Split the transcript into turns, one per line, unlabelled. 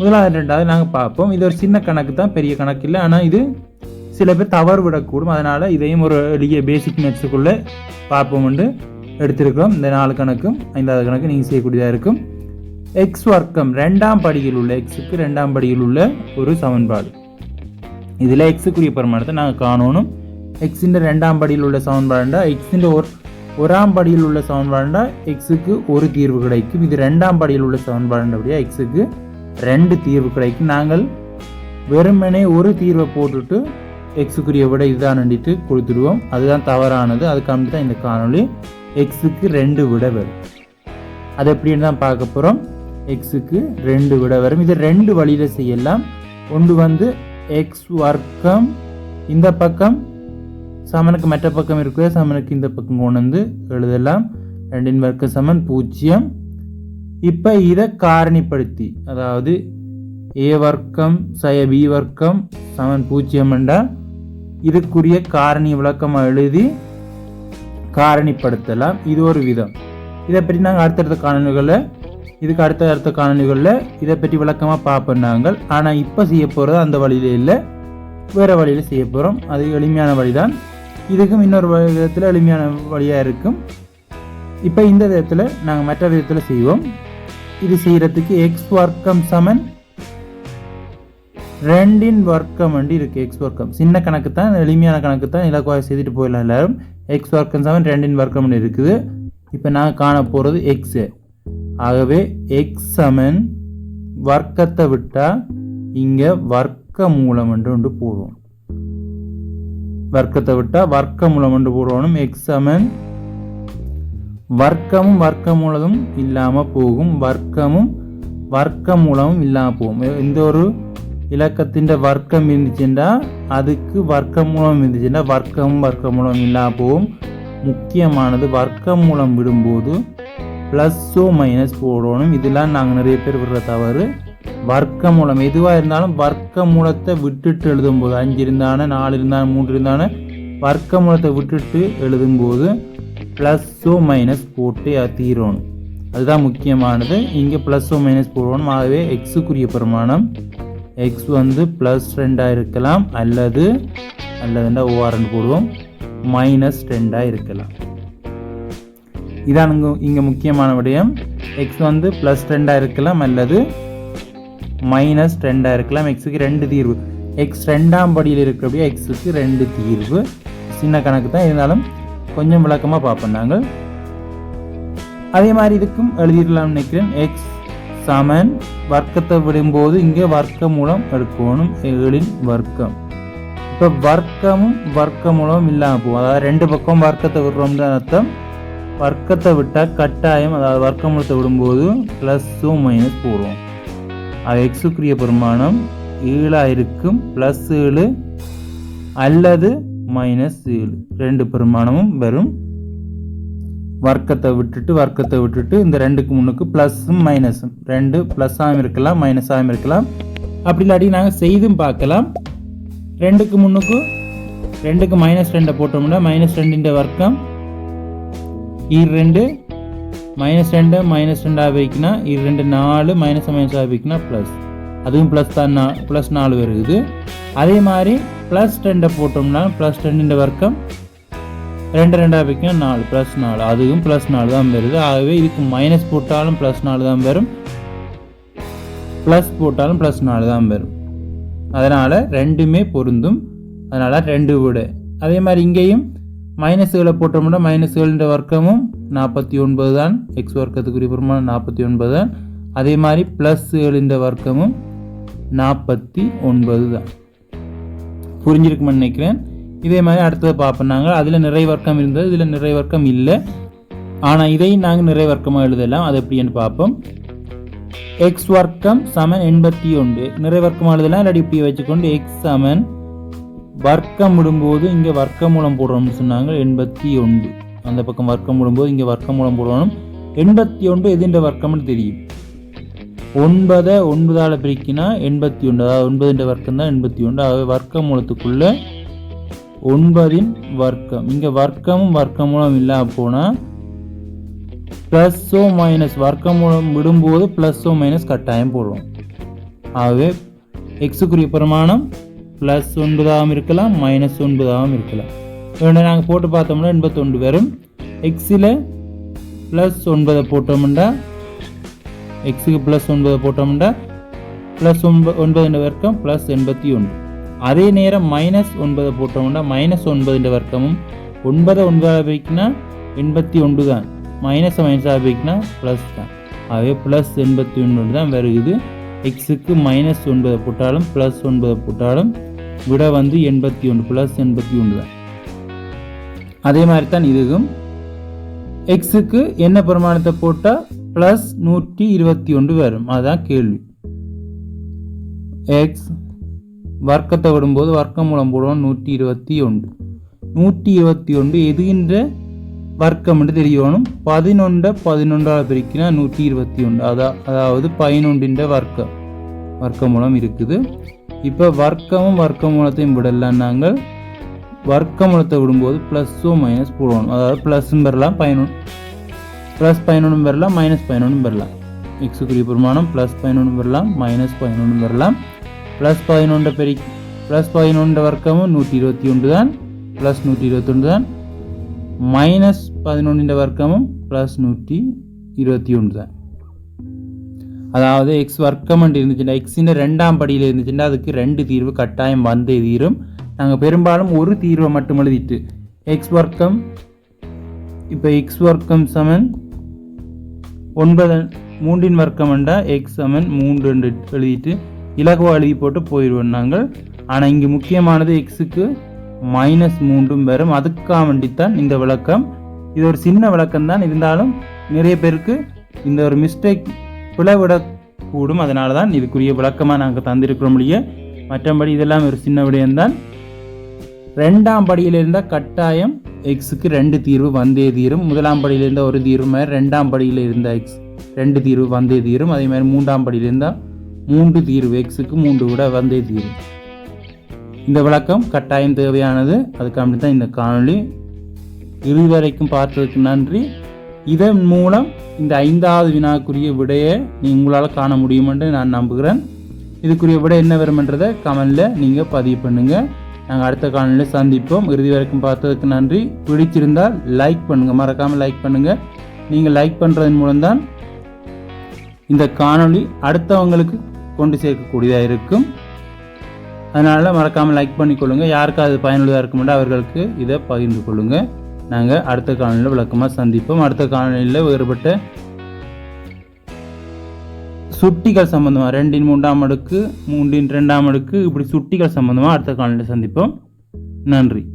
முதலாவது ரெண்டாவது நாங்கள் பார்ப்போம். இது ஒரு சின்ன கணக்கு தான் பெரிய கணக்கு இல்லை. ஆனால் இது சில பேர் தவறு விடக்கூடும். அதனால் இதையும் ஒரு எளிய பேசிக் நெட்ஸுக்குள்ளே பார்ப்போம்ண்டு எடுத்திருக்கிறோம். இந்த நாலு கணக்கும் ஐந்தாவது கணக்கு நீங்கள் செய்யக்கூடியதாக இருக்கும். எக்ஸ் வர்க்கம் ரெண்டாம் படியில் உள்ள எக்ஸுக்கு ரெண்டாம் படியில் உள்ள ஒரு சமன்பாடு. இதில் எக்ஸுக்குரிய பரிமாணத்தை நாங்கள் காணணும். எக்ஸின் ரெண்டாம் படியில் உள்ள சமன்பாடுண்டா எக்ஸின் ஒரு ஒராம் படியில் உள்ள சமன்பாடுண்டா எக்ஸுக்கு ஒரு தீர்வு கிடைக்கும். இது ரெண்டாம் படியில் உள்ள சமன்பாடுன்றபடியா எக்ஸுக்கு ரெண்டு தீர்வு கிடைக்கும். நாங்கள் வெறுமனே ஒரு தீர்வை போட்டுட்டு எக்ஸுக்குரிய விட இதுதான் நண்டிட்டு கொடுத்துடுவோம். அதுதான் தவறானது. அதுக்காக தான் இந்த காணொலி எக்ஸுக்கு ரெண்டு விட வரும். அது எப்படின்னு தான் பார்க்க போகிறோம் எக்ஸுக்கு ரெண்டு விட வரும். இது ரெண்டு வழியில் செய்யலாம். ஒன்று வந்து எக்ஸ் வர்க்கம் இந்த பக்கம் சமனுக்கு மற்ற பக்கம் இருக்கிற சமனுக்கு இந்த பக்கம் கொண்டு வந்து எழுதலாம். ரெண்டின் வர்க்க சமன் பூஜ்ஜியம். இப்போ இதை காரணிப்படுத்தி அதாவது ஏ வர்க்கம் சய பி வர்க்கம் சமன் பூஜ்ஜியம் என்றால் இதுக்குரிய காரணி விளக்கமாக எழுதி காரணிப்படுத்தலாம். இது ஒரு விதம். இதை பற்றி நாங்கள் அடுத்தடுத்த காணொலிகளில் இதுக்கு அடுத்த அடுத்த காணொலிகளில் இதை பற்றி விளக்கமாக பார்ப்போம் நாங்கள். ஆனால் இப்போ செய்ய போகிறது அந்த வழியில் இல்லை. வேறு வழியில் செய்ய போகிறோம் அது எளிமையான வழி தான் இதுக்கும் இன்னொரு விதத்தில் எளிமையான வழியாக இருக்கும். இப்போ இந்த விதத்தில் நாங்கள் மற்ற விதத்தில் செய்வோம். இது செய்கிறதுக்கு எக்ஸ் வர்க்கம் சமன் ரெண்டின் வர்க்கம் வண்டி இருக்குது எக்ஸ் வர்க்கம். சின்ன கணக்கு தான் எளிமையான கணக்கு தான் இலக்குவாய் செய்துட்டு போயிடலாம் எல்லாரும். எக்ஸ் வர்க்கம் சமன் ரெண்டின் வர்க்கம்னு இருக்குது. இப்போ நான் காண போகிறது எக்ஸு ஆகவே எக்ஸ் சமன் வர்க்கத்தை விட்டால் இங்கே வர்க்க மூலம் என்று ஒன்று போடுவோம். வர்க்கத்தை விட்டால் வர்க்க மூலம் என்று போடுவோம். எக்ஸ் சமன் வர்க்கமும் வர்க்கமூலதும் இல்லாமல் போகும். வர்க்கமும் வர்க்க மூலமும் இல்லாமல் போகும் எந்த ஒரு இலக்கத்தின் வர்க்கம் இருந்துச்சுன்னா அதுக்கு வர்க்கமூலம் இருந்துச்சுன்னா வர்க்கமும் வர்க்கமூலம் இல்லாமல் போகும். முக்கியமானது வர்க்கமூலம் விடும்போது ப்ளஸ்ஸோ மைனஸ் போடணும். இதெல்லாம் நாங்கள் நிறைய பேர் விடுற தவறு. வர்க்க மூலம் எதுவாக இருந்தாலும் வர்க்க மூலத்தை விட்டுட்டு எழுதும்போது அஞ்சு இருந்தானே நாலு இருந்தானே மூன்று இருந்தானே வர்க்க மூலத்தை விட்டுட்டு எழுதும்போது ப்ளஸ்ஸோ மைனஸ் போட்டு தீரணும் அதுதான் முக்கியமானது. இங்கே ப்ளஸ்ஸோ மைனஸ் போடணும் ஆகவே எக்ஸுக்குரிய பிரமாணம். எக்ஸ் வந்து ப்ளஸ் ரெண்டாக இருக்கலாம் அல்லது அல்லதுண்டா ஓஆர்னு போடுவோம். மைனஸ் ரெண்டாக இருக்கலாம் இதான் இங்கே இங்கே முக்கியமான விடயம். எக்ஸ் வந்து ப்ளஸ் ரெண்டாக இருக்கலாம் அல்லது மைனஸ் ரெண்டாக இருக்கலாம் எக்ஸுக்கு ரெண்டு தீர்வு. எக்ஸ் ரெண்டாம் படியில் இருக்கிறபடியே எக்ஸுக்கு ரெண்டு தீர்வு. சின்ன கணக்கு தான். இருந்தாலும் கொஞ்சம் விளக்கமாக பார்ப்போம் நாங்கள். அதே மாதிரி இதுக்கும் எழுதிடலாம்னு நினைக்கிறேன். எக்ஸ் சமன் வர்க்கத்தை விடும்போது இங்கே வர்க்க மூலம் எடுக்கணும். ஏழின் வர்க்கம். இப்போ வர்க்கமும் வர்க்க மூலம் இல்லாமல் போகும். அதாவது ரெண்டு பக்கம் வர்க்கத்தை விடுறோம்னு அர்த்தம். வர்க்கத்தை விட்டால் கட்டாயம் அதாவது வர்க்க மூலத்தை விடும்போது ப்ளஸ்ஸும் மைனஸ் போடுவோம். அது எக்ஸுக்குரிய பெருமானம். ஏழாக இருக்கும் ப்ளஸ் ஏழு. அல்லது மைனஸ் ஏழு. ரெண்டு பெருமானமும் வரும் வர்க்கத்தை விட்டுட்டு வர்க்கத்தை விட்டுட்டு இந்த ரெண்டுக்கு முன்னுக்கு ப்ளஸ்ஸும் மைனஸும் ரெண்டு ப்ளஸ்ஸாகவும் இருக்கலாம் மைனஸாகவும் இருக்கலாம். அப்படி இல்லாட்டி நாங்கள் செய்தும் பார்க்கலாம். ரெண்டுக்கு முன்னுக்கு ரெண்டுக்கு மைனஸ் ரெண்டை போட்டோம்னா மைனஸ் ரெண்டுன்ற வர்க்கம் இரு ரெண்டு மைனஸ் ரெண்டு மைனஸ் ரெண்டாக வைக்கினா இரு ரெண்டு நாலு மைனஸ் மைனஸாக வைக்கினா ப்ளஸ் அதுவும் ப்ளஸ் தான் ப்ளஸ் நாலு வருது அதே மாதிரி ப்ளஸ் ரெண்டை போட்டோம்னா ப்ளஸ் ரெண்டுன்ற வர்க்கம். ரெண்டு ரெண்டாக வைக்கும் நாலு ப்ளஸ் நாலு. அதுவும் ப்ளஸ் நாலு தான் வருது. ஆகவே இதுக்கு மைனஸ் போட்டாலும் ப்ளஸ் நாலு தான் வரும். ப்ளஸ் போட்டாலும் ப்ளஸ் நாலு தான் வரும். அதனால் ரெண்டுமே பொருந்தும். அதனால் ரெண்டு வீடு. அதே மாதிரி இங்கேயும் மைனஸுகளை போட்டோம்னா மைனஸுகள்ன்ற வர்க்கமும் நாற்பத்தி ஒன்பது தான். எக்ஸ் வர்க்கத்துக்குரிய பெருமானம் நாற்பத்தி ஒன்பது தான். அதே மாதிரி ப்ளஸ்ஸுகளின் வர்க்கமும் நாற்பத்தி ஒன்பது தான். புரிஞ்சிருக்குமென்னு நினைக்கிறேன். இதே மாதிரி அடுத்தது பார்ப்போம். நாங்கள் அதில் நிறைய வர்க்கம் இருந்தது இதில் நிறை வர்க்கம் இல்லை. ஆனால் இதையும் நாங்கள் நிறைய வர்க்கமாக எழுதலாம். அது எப்படின்னு பார்ப்போம். எக்ஸ் வர்க்கம் சமன் எண்பத்தி ஒன்று. நிறை வர்க்கம் எழுதலாம். இல்லாட்டி இப்படி வச்சுக்கொண்டு எக்ஸ் சமன் வர்க்கம் விடும்போது இங்கே வர்க்க மூலம் போடுறோம்னு சொன்னாங்க. எண்பத்தி ஒன்று. அந்த பக்கம் வர்க்கம் விடும்போது இங்கே வர்க்க மூலம் போடணும் எண்பத்தி ஒன்று எதுன்ற வர்க்கம்னு தெரியும். ஒன்பதை ஒன்பதால் பிரிக்கினா எண்பத்தி ஒன்று. அதாவது ஒன்பதுன்ற வர்க்கம் தான் எண்பத்தி ஒன்று. ஆகவே வர்க்க மூலத்துக்குள்ளே ஒன்பதின் வர்க்கம். இங்கே வர்க்கமும் வர்க்க மூலம் இல்லாமல் போனால் ப்ளஸ்ஸோ மைனஸ் வர்க்க மூலம் விடும்போது ப்ளஸ்ஸோ மைனஸ் கட்டாயம் போடுவோம் ஆகவே எக்ஸுக்குரிய பிரமாணம் ப்ளஸ் ஒன்பதாகவும் இருக்கலாம் மைனஸ் ஒன்பதாகவும் இருக்கலாம். வேணும் நாங்கள் போட்டு பார்த்தோம்னா எண்பத்தொன்று வரும் எக்ஸில் ப்ளஸ் ஒன்பதை போட்டோம்னா எக்ஸுக்கு ப்ளஸ் ஒன்பதை போட்டோம்னா ப்ளஸ் ஒன்பது ஒன்பதுன்ற வர்க்கம் ப்ளஸ் எண்பத்தி ஒன்று. அதே நேரம் மைனஸ் ஒன்பதை போட்டோம்னா மைனஸ் ஒன்பதுன்ற வர்க்கமும் ஒன்பதை ஒன்பதாக போய்க்குனா எண்பத்தி ஒன்று தான். மைனஸை மைனஸாக போய்க்குனா ப்ளஸ் தான். ஆகவே ப்ளஸ் எண்பத்தி ஒன்று தான் வருகுது. எக்ஸுக்கு மைனஸ் ஒன்பதை போட்டாலும் ப்ளஸ் ஒன்பதை போட்டாலும் விட வந்து எண்பத்தி ஒன்று ப்ளஸ் எண்பத்தி ஒன்று தான். அதே மாதிரி தான் இதுக்கும் எக்ஸுக்கு என்ன பிரமாணத்தை போட்டால் ப்ளஸ் நூற்றி இருபத்தி ஒன்று வரும். அதுதான் கேள்வி. எக்ஸ் வர்க்கத்தை விடும்போது வர்க்கம் மூலம் போடுவோம் நூற்றி இருபத்தி ஒன்று. நூற்றி இருபத்தி ஒன்று எதுகின்ற வர்க்கம் என்று தெரியணும் பதினொன்றை பதினொன்றால் பிரிக்கினா நூற்றி இருபத்தி ஒன்று. அதா அதாவது பதினொன்றின் வர்க்கம் வர்க்க மூலம் இருக்குது. இப்போ வர்க்கமும் வர்க்க மூலத்தையும் விடலாம் நாங்கள். வர்க்க மூலத்தை விடும்போது ப்ளஸ்ஸும் மைனஸ் போடுவோம். அதாவது ப்ளஸ்ஸும் பெறலாம். பதினொன்று ப்ளஸ் பதினொன்றும் பெறலாம் மைனஸ் பதினொன்றும் பெறலாம். எக்ஸுக்குரிய பிரமாணம் ப்ளஸ் பதினொன்று பெறலாம் மைனஸ் பதினொன்று பெறலாம். ப்ளஸ் பதினொன்றை பெரி ப்ளஸ் பதினொன்று வர்க்கமும் நூற்றி இருபத்தி ஒன்று தான் ப்ளஸ் நூற்றி இருபத்தொன்று தான். மைனஸ் பதினொன்றின் வர்க்கமும் ப்ளஸ் நூற்றி இருபத்தி ஒன்று தான். அதாவது எக்ஸ் வர்க்கம் இருந்துச்சுன்னா எக்ஸின் ரெண்டாம் படியில் இருந்துச்சுன்னா அதுக்கு ரெண்டு தீர்வு கட்டாயம் வந்தே தீரும். நாங்கள் பெரும்பாலும் ஒரு தீர்வை மட்டும் எழுதிட்டு எக்ஸ் வர்க்கம் இப்போ எக்ஸ் வர்க்கம் சமன் ஒன்பது மூன்றின் வர்க்கம் என்றால் எக்ஸ் சமன் மூன்று என்று எழுதிட்டு இலகுவா எழுதி போட்டு போயிடுவோம் நாங்கள். ஆனால் இங்கே முக்கியமானது எக்ஸுக்கு மைனஸ் மூன்றும் வரும். அதுக்காக வேண்டித்தான் இந்த விளக்கம். இது ஒரு சின்ன விளக்கம் தான். இருந்தாலும் நிறைய பேருக்கு இந்த ஒரு மிஸ்டேக் பிளவிடக்கூடும். அதனால தான் இதுக்குரிய விளக்கமாக நாங்கள் தந்திருக்கிறோம் இல்லையே மற்றபடி இதெல்லாம் ஒரு சின்ன விடயம்தான். ரெண்டாம் படியில் இருந்தால் கட்டாயம் எக்ஸுக்கு ரெண்டு தீர்வு வந்தே தீரும். முதலாம் படியில் இருந்த ஒரு தீர்வு மாதிரி ரெண்டாம் படியில் இருந்த எக்ஸ் ரெண்டு தீர்வு வந்தே தீரும். அதே மாதிரி மூன்றாம் படியில் இருந்தால் மூன்று தீர்வு எக்ஸுக்கு மூன்று கூட வந்தே தீரும். இந்த விளக்கம் கட்டாயம் தேவையானது. அதுக்காண்டி தான் இந்த காணொளி இறுதி வரைக்கும் பார்த்ததுக்கு நன்றி. இதன் மூலம் இந்த ஐந்தாவது வினாக்குரிய விடையை நீ உங்களால் காண முடியும் என்று நான் நம்புகிறேன். இதுக்குரிய விடை என்ன வரும்ன்றதை கமெண்டில் நீங்கள் பதிவு பண்ணுங்கள் நாங்கள் அடுத்த காலநிலையில் சந்திப்போம். இறுதி வரைக்கும் பார்த்ததுக்கு நன்றி. பிடிச்சிருந்தால் லைக் பண்ணுங்கள் மறக்காமல் லைக் பண்ணுங்கள் நீங்கள் லைக் பண்ணுறதன் மூலம்தான் இந்த காணொளி அடுத்தவங்களுக்கு கொண்டு சேர்க்கக்கூடியதாக இருக்கும். அதனால் மறக்காமல் லைக் பண்ணிக்கொள்ளுங்க யாருக்கு அது பயனுள்ளதாக இருக்குமெண்டா அவர்களுக்கு இதை பகிர்ந்து கொள்ளுங்கள் நாங்கள் அடுத்த காலநிலையில் விளக்கமாக சந்திப்போம். அடுத்த காலநிலையில் வேறுபட்ட சுட்டிகள் சம்மந்தமாக ரெண்டின் மூன்றாம் அடுக்கு மூன்றின் ரெண்டாம் அடுக்கு இப்படி சுட்டிகள் சம்மந்தமாக அடுத்த காலையில் சந்திப்போம். நன்றி.